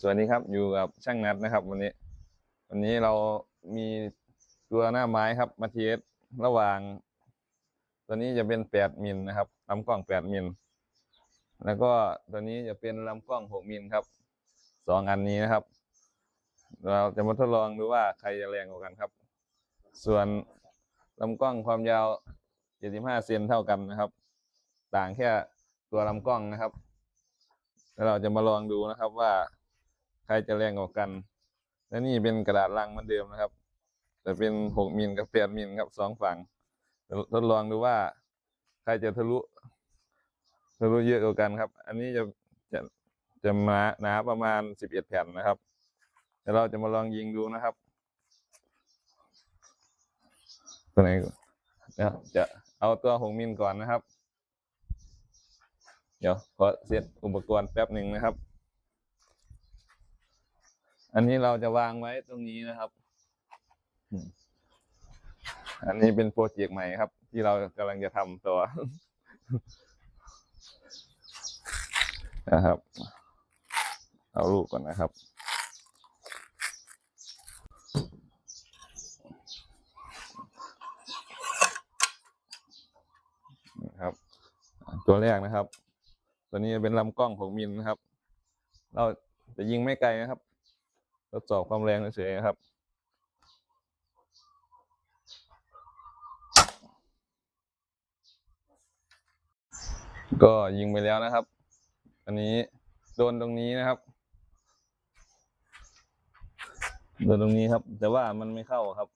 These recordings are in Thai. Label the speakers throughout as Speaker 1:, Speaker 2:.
Speaker 1: สวัสดีครับอยู่กับช่างนัดนะครับ วันนี้ วันนี้เรามีตัวหน้าไม้ครับมาเทสระหว่าง ตัวนี้จะเป็นแปดมิลนะครับลำกล้องแปดมิลแล้วก็ตัวนี้จะเป็นลำกล้องหกมิลครับสองอันนี้นะครับ เราจะมาทดลองดูว่าใครจะแรงกว่ากันครับ ส่วนลำกล้องความยาว75เซนเท่ากันนะครับ ต่างแค่ตัวลำกล้องนะครับแล้วเราจะมาลองดูนะครับว่า ใครจะแรงกว่ากัน และนี่เป็นกระดาษลังเหมือนเดิมนะครับ แต่เป็น6มิลกับ8มิลครับสองฝั่งทดลองดูว่าใครจะทะลุทะลุเยอะกว่ากันครับ อันนี้จะจะจะมาหนาประมาณ11แผ่นนะครับเดี๋ยวเราจะมาลองยิงดูนะครับตัวไหนก่อนเดี๋ยวจะเอาตัวหกมิลก่อนนะครับ เดี๋ยวขอเซตอุปกรณ์แป๊บหนึ่งนะครับ อันนี้เราจะวางไว้ตรงนี้นะครับ อันนี้เป็นโปรเจกต์ใหม่ครับ ที่เรากำลังจะทำตัวนะครับ เอาลูกก่อนนะครับนะครับ ตัวแรกนะครับ ตัวนี้เป็นลำกล้องของมิลนะครับ เราจะยิงไม่ไกลนะครับ ดสอบความแรงเฉยๆครับ ก็ยิงไปแล้วนะครับ อันนี้โดนตรงนี้นะครับ โดนตรงนี้ครับ แต่ว่ามันไม่เข้าครับ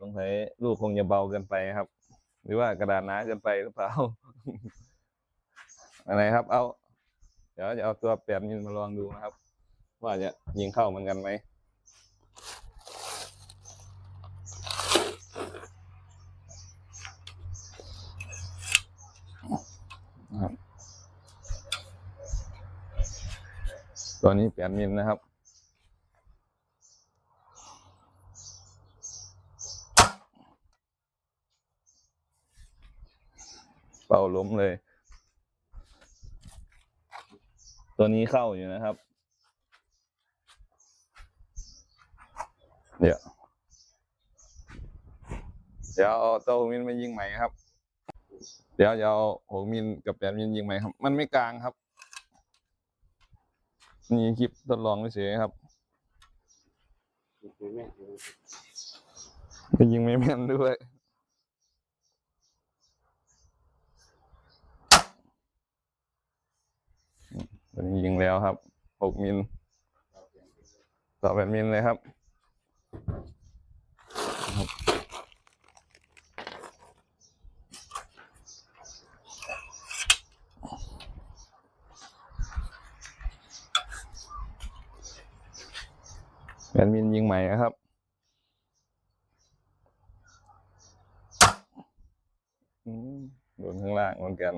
Speaker 1: สงสัยลูกคงจะเบาเกินไปครับ หรือว่ากระดาษหนาเกินไปหรือเปล่าอะไรครับ เอา เดี๋ยวจะเอาตัวแปดมิลมาลองดูนะครับ ว่าจะยิงเข้าเหมือนกันไหมนะครับ ตัวนี้แปดมิลนะครับ เป่าล้มเลย ตัวนี้เข้าอยู่นะครับ เดี๋ยวเดี๋ยวเอาตัวหกมิลมายิงใหม่ครับ เดี๋ยวจะเอาหกมิลกับแปดมิลยิงใหม่ครับ มันไม่กลางครับ นี่คลิปทดลองเฉยๆครับจะยิงไม่แม่นด้วยตัวนี้ยิงแล้วครับหกมิลต่อแปดมิลเลยครับ แปดมิลยิงใหม่นะครับ โดนข้างล่างเหมือนกัน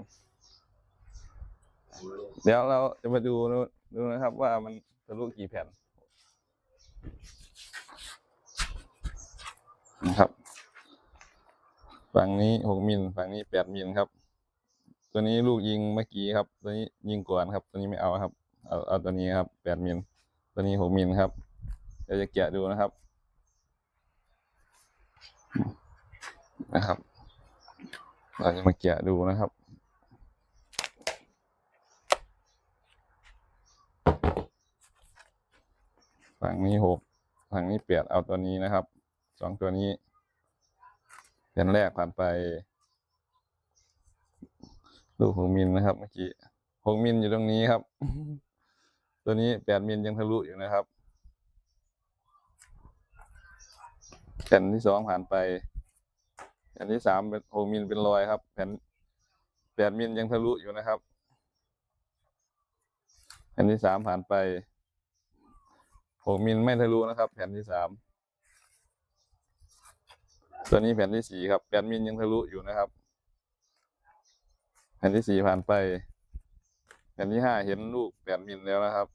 Speaker 1: เดี๋ยวเราจะมาดูดูนะครับว่ามันทะลุกี่แผ่น นะครับ ฝั่งนี้หกมิล ฝั่งนี้แปดมิลครับ ตัวนี้ลูกยิงเมื่อกี้ครับ ตัวนี้ยิงก่อนครับ ตัวนี้ไม่เอาครับ เอาเอาตัวนี้ครับแปดมิล ตัวนี้หกมิลครับ ดี๋ยวจะแกะดูนะครับ นะครับ เราจะมาแกะดูนะครับฝั่งนี้หกฝั่งนี้แปดเอาตัวนี้นะครับ สองตัวนี้แผ่นแรกผ่านไป ลูกหกมิลนะครับเมื่อกี้หกมิลอยู่ตรงนี้ครับ ตัวนี้แปดมิลยังทะลุอยู่นะครับ แผ่นที่สองผ่านไป แผ่นที่สามเป็นหกมิลเป็นรอยครับ แผ่นแปดมิลยังทะลุอยู่นะครับ แผ่นที่สามผ่านไปหกมิลไม่ทะลุนะครับ แผ่นที่สามตัวนี้แผ่นที่สี่ครับแปดมิลยังทะลุอยู่นะครับ แผ่นที่สี่ผ่านไป แผ่นที่ห้าเห็นลูกแปดมิลแล้วนะครับ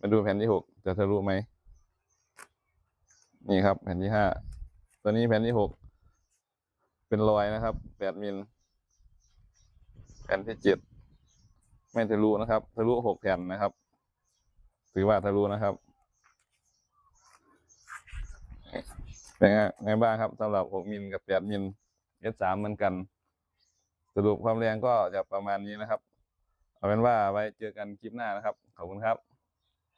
Speaker 1: มาดูแผ่นที่หกจะทะลุไหม นี่ครับ แผ่นที่ห้าตัวนี้แผ่นที่หกเป็นรอยนะครับแปดมิลแผ่นที่เจ็ดไม่ทะลุนะครับทะลุหกแผ่นนะครับ ถือว่าทะลุนะครับเป็นไงไงบ้างครับสำหรับ6มิลกับ8มิล S3 เหมือนกันสรุปความแรงก็จะประมาณนี้นะครับ เอาเป็นว่าไว้เจอกันคลิปหน้านะครับ ขอบคุณครับ